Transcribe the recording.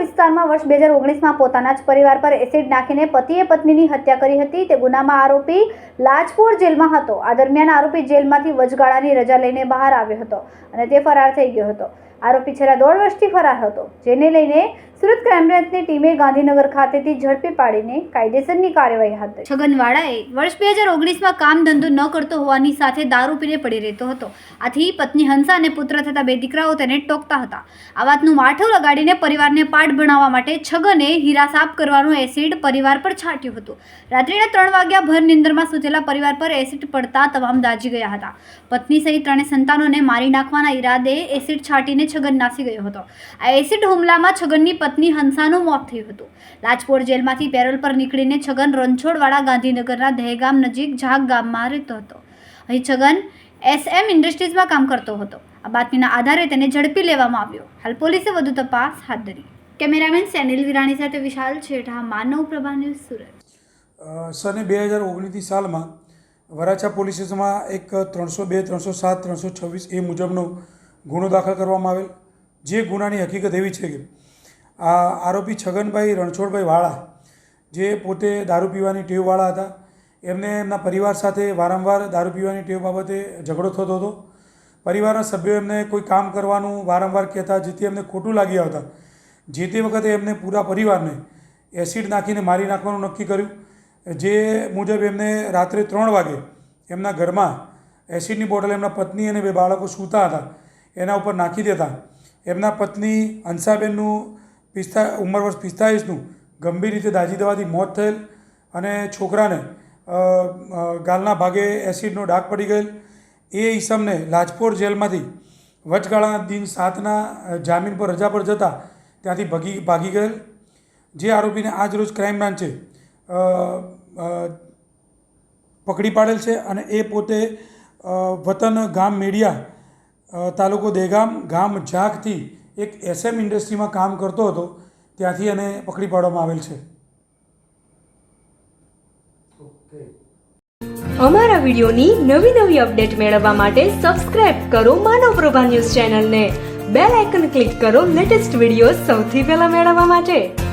વિસ્તારમાં વર્ષ બે હજાર ઓગણીસમાં પોતાના જ પરિવાર પર એસિડ નાખીને પતિએ પત્નીની હત્યા કરી હતી. તે ગુનામાં આરોપી લાજપોર જેલમાં હતો. આ દરમિયાન આરોપી જેલમાંથી વચગાળાની રજા લઈને બહાર આવ્યો હતો અને તે ફરાર થઈ ગયો હતો. આરોપી છેલ્લા દોઢ વર્ષથી ફરાર હતો, જેને લઈને સુરત ક્રાઇમ ટીમે ગાંધીનગર ખાતેથી ઝડપી પાડીને કાયદેસરની કાર્યવાહી હાથ ધરી. છગનવાળાએ વર્ષ બે હજાર ઓગણીસમાં કામ ધંધો ન કરતો હોવાની સાથે દારૂ પીને પડી રહેતો હતો. આથી પત્ની હંસા અને પુત્ર થતા બે દીકરાઓ તેને ટોકતા હતા. આ વાતનું માઠું લગાડીને પરિવારને પાઠ ભણાવવા માટે છગને હીરા સાફ કરવાનું એસિડ પરિવાર પર છાંટ્યું હતું. રાત્રિના ત્રણ વાગ્યા ભર નિંદરમાં સૂતેલા પરિવાર પર એસિડ પડતા તમામ દાઝી ગયા હતા. પત્ની સહિત ત્રણેય સંતાનોને મારી નાખવાના ઈરાદે એસિડ છાંટીને છગન નાસી ગયો હતો. આ એસિડ હુમલામાં છગનની પત્ની હંસાનું મોત થયું હતું. લાજપોર જેલમાંથી પેરોલ પર નીકળીને છગન રણછોડવાળા ગાંધીનગરના દહેગામ નજીક ઝાગ ગામમાં રહેતો હતો. અહીં છગન એસએમ ઇન્ડસ્ટ્રીઝમાં કામ કરતો હતો. આ બાતમીના આધારે તેને ઝડપી લેવામાં આવ્યો. હાલ પોલીસે વધુ તપાસ હાથ ધરી. કેમેરામેન સેનિલ વિરાણી સાથે વિશાલ છેઠા, માનવ પ્રભા ન્યૂઝ સુરત. સને બે હજાર ઓગણીસની સાલમાં વરાછા પોલીસ સ્ટેશનમાં એક ત્રણસો બે, ત્રણસો સાત, ત્રણસો છવ્વીસ એ મુજબનો ગુનો દાખલ કરવામાં આવેલ. જે ગુનાની હકીકત એવી છે કે આ આરોપી છગનભાઈ રણછોડભાઈ વાળા, જે પોતે દારૂ પીવાની ટેવવાળા હતા. એમને એમના પરિવાર સાથે વારંવાર દારૂ પીવાની ટેવ બાબતે ઝઘડો થતો હતો. પરિવારના સભ્યો એમને કોઈ કામ કરવાનું વારંવાર કહેતા, જેથી એમને ખોટું લાગી આવતા. જે તે વખતે એમને પૂરા પરિવારને એસિડ નાખીને મારી નાખવાનું નક્કી કર્યું. જે મુજબ એમને રાત્રે ત્રણ વાગે એમના ઘરમાં એસિડની બોટલ એમના પત્ની અને બે બાળકો સૂતા હતા. એના ઉપર નાખી દેતા. એમના પત્ની હંસાબેનનું પિસ્તા ઉંમર વર્ષ પિસ્તાળીસનું ગંભીર રીતે દાજી દેવાથી મોત થયેલ અને છોકરાને ગાલના ભાગે એસિડનો ડાઘ પડી ગયેલ. એ ઈસમને લાજપોર જેલમાંથી વચગાળાના દિન સાતના જામીન પર રજા પર જતા ત્યાંથી ભાગી ભાગી ગયેલ. જે આરોપીને આજ રોજ ક્રાઇમ બ્રાન્ચે પકડી પાડેલ છે અને એ પોતે વતન ગામ મેડિયા તાલુકો દેગામ, ગામ ઝાકથી એક એસએમ ઇન્ડસ્ટ્રીમાં કામ કરતો હતો ત્યાંથી એને પકડી પાડવામાં આવેલ છે. અમારા વિડીયોની નવી નવી અપડેટ મેળવવા માટે સબસ્ક્રાઇબ કરો માનવ પ્રભા ન્યૂઝ ચેનલને. બેલ આઇકન ક્લિક કરો લેટેસ્ટ વીડિયો સૌથી પહેલા મેળવવા માટે.